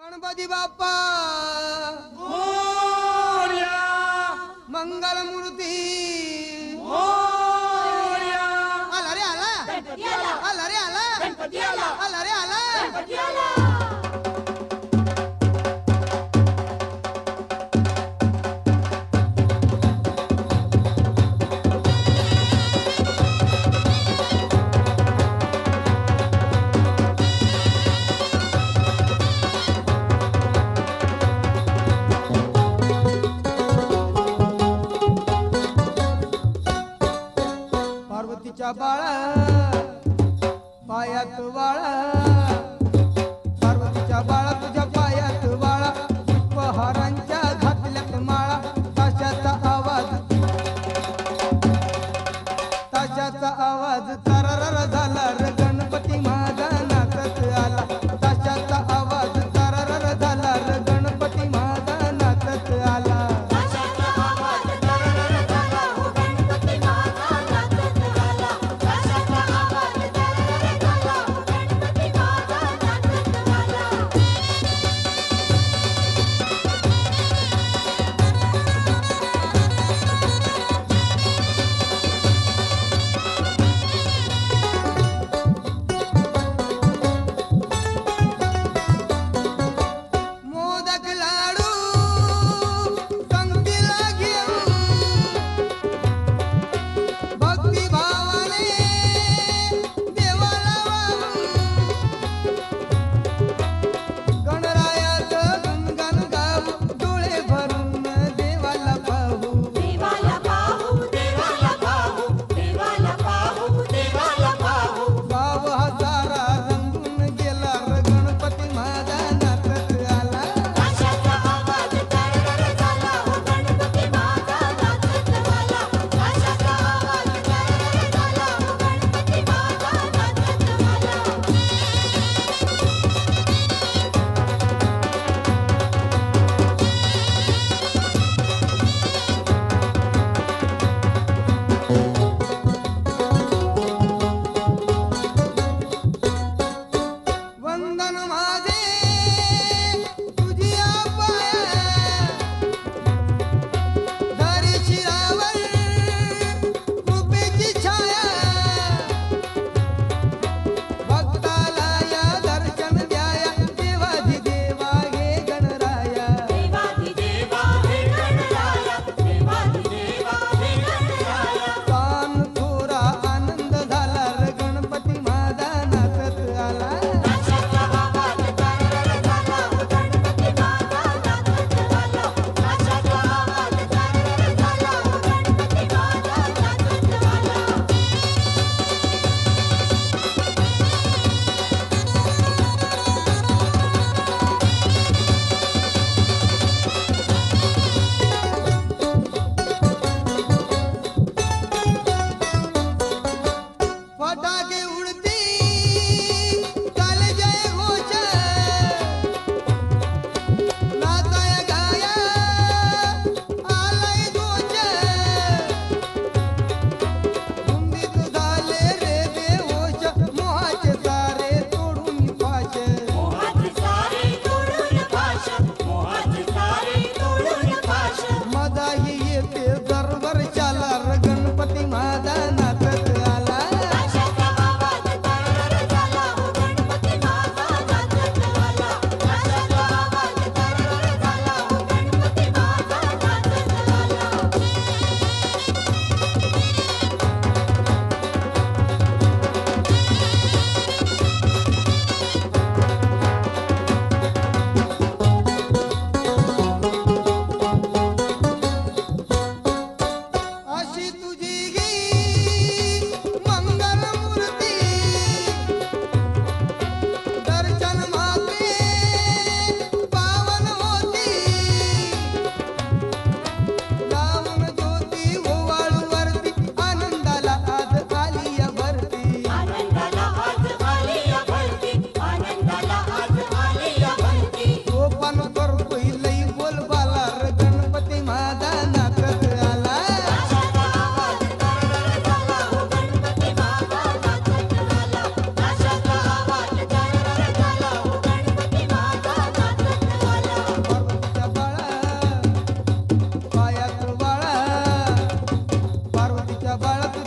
கணபதி பாப்பா மங்களமூர்த்தி அல்ல அல்ல அல்ல அல்ல அல்ல बाळा पायात वाळा. ಬಳತು